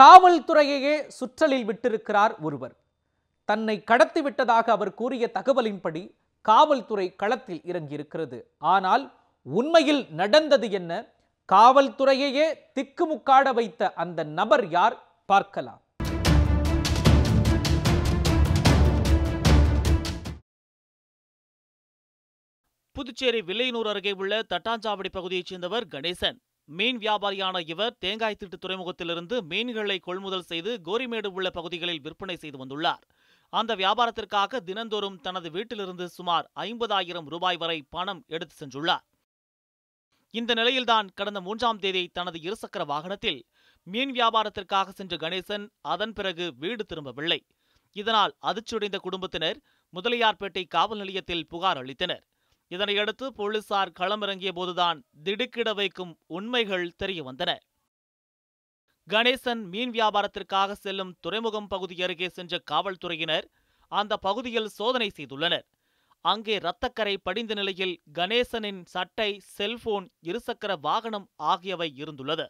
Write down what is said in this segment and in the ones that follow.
காவல்துறையையே சுற்றலில் விட்டிருக்கிறார் ஒருவர். தன்னை கடத்தி விட்டதாக அவர் கூறிய தகவலின்படி காவல்துறை களத்தில் இறங்கியிருக்கிறது. ஆனால் உண்மையில் நடந்தது என்ன? காவல்துறையையே திக்குமுக்காட வைத்த அந்த நபர் யார்? பார்க்கலாம். புதுச்சேரி வில்லையனூர் அருகே உள்ள தட்டாஞ்சாவடி பகுதியைச் சேர்ந்தவர் கணேசன். மீன் வியாபாரியான இவர் தேங்காய் திட்டு துறைமுகத்திலிருந்து மீன்களை கொள்முதல் செய்து கோரிமேடு உள்ள பகுதிகளில் விற்பனை செய்து வந்துள்ளார். அந்த வியாபாரத்திற்காக தினந்தோறும் தனது வீட்டிலிருந்து சுமார் ஐம்பதாயிரம் ரூபாய் வரை பணம் எடுத்து சென்றுள்ளார். இந்த நிலையில்தான் கடந்த மூன்றாம் தேதி தனது இருசக்கர வாகனத்தில் மீன் வியாபாரத்திற்காக சென்ற கணேசன் அதன் பிறகு வீடு திரும்பவில்லை. இதனால் அதிர்ச்சியடைந்த குடும்பத்தினர் முதலியார்பேட்டை காவல் நிலையத்தில் புகார் அளித்தனர். இதனையடுத்து போலீசார் களமிறங்கிய போதுதான் திடுக்கிட வைக்கும் உண்மைகள் தெரிய வந்தன கணேசன் மீன் வியாபாரத்திற்காக செல்லும் துறைமுகம் பகுதி அருகே சென்ற காவல்துறையினர் அந்த பகுதியில் சோதனை செய்துள்ளனர். அங்கே இரத்தக்கரை படிந்த நிலையில் கணேசனின் சட்டை செல்போன் இருசக்கர வாகனம் ஆகியவை இருந்துள்ளது.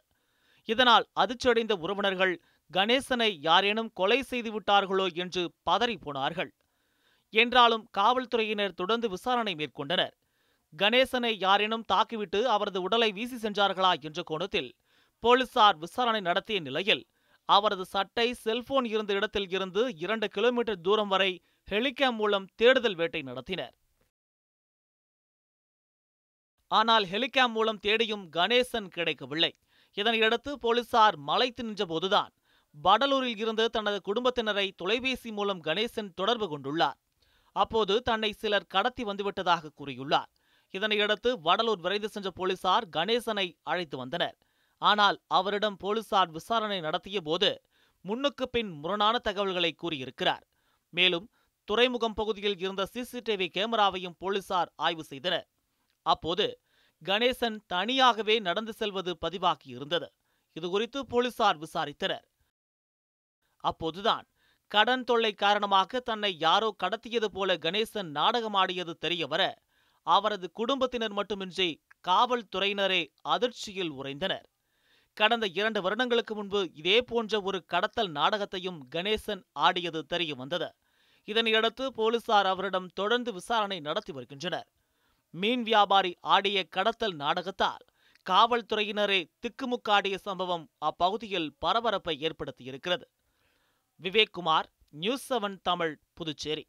இதனால் அதிர்ச்சியடைந்த உறவினர்கள் கணேசனை யாரேனும் கொலை செய்து விட்டார்களோ என்று பதறி போனார்கள். என்றாலும் காவல்துறையினர் தொடர்ந்து விசாரணை மேற்கொண்டனர். கணேசனை யாரேனும் தாக்கிவிட்டு அவரது உடலை வீசி சென்றார்களா என்ற கோணத்தில் போலீசார் விசாரணை நடத்திய நிலையில் அவரது சட்டை செல்போன் இருந்த இடத்தில் இருந்து இரண்டு கிலோமீட்டர் தூரம் வரை ஹெலிகாம் மூலம் தேடுதல் வேட்டை நடத்தினர். ஆனால் ஹெலிகாம் மூலம் தேடியும் கணேசன் கிடைக்கவில்லை. இதனையடுத்து போலீசார் மலைத்து நின்றபோதுதான் வடலூரில் இருந்து தனது குடும்பத்தினரை தொலைபேசி மூலம் கணேசன் தொடர்பு கொண்டுள்ளார். அப்போது தன்னை சிலர் கடத்தி வந்துவிட்டதாக கூறியுள்ளார். இதனையடுத்து வடலூர் விரைந்து சென்ற போலீசார் கணேசனை அழைத்து வந்தனர். ஆனால் அவரிடம் போலீசார் விசாரணை நடத்திய போது முன்னுக்கு பின் முரணான தகவல்களை கூறியிருக்கிறார். மேலும் துறைமுகம் பகுதியில் இருந்த சிசிடிவி கேமராவையும் போலீசார் ஆய்வு செய்தனர். அப்போது கணேசன் தனியாகவே நடந்து செல்வது பதிவாகியிருந்தது இதுகுறித்து போலீசார் விசாரித்தனர். அப்போதுதான் கடன் தொல்லை காரணமாக தன்னை யாரோ கடத்தியது போல கணேசன் நாடகமாடியது தெரியவர அவரது குடும்பத்தினர் மட்டுமின்றி காவல்துறையினரே அதிர்ச்சியில் உறைந்தனர். கடந்த இரண்டு வருடங்களுக்கு முன்பு இதே போன்ற ஒரு கடத்தல் நாடகத்தையும் கணேசன் ஆடியது தெரிய வந்தது. இதனையடுத்து போலீசார் அவரிடம் தொடர்ந்து விசாரணை நடத்தி வருகின்றனர். மீன் வியாபாரி ஆடிய கடத்தல் நாடகத்தால் காவல்துறையினரே திக்குமுக்காடிய சம்பவம் அப்பகுதியில் பரபரப்பை ஏற்படுத்தியிருக்கிறது. Vivekkumar news seven Tamil Puducherry.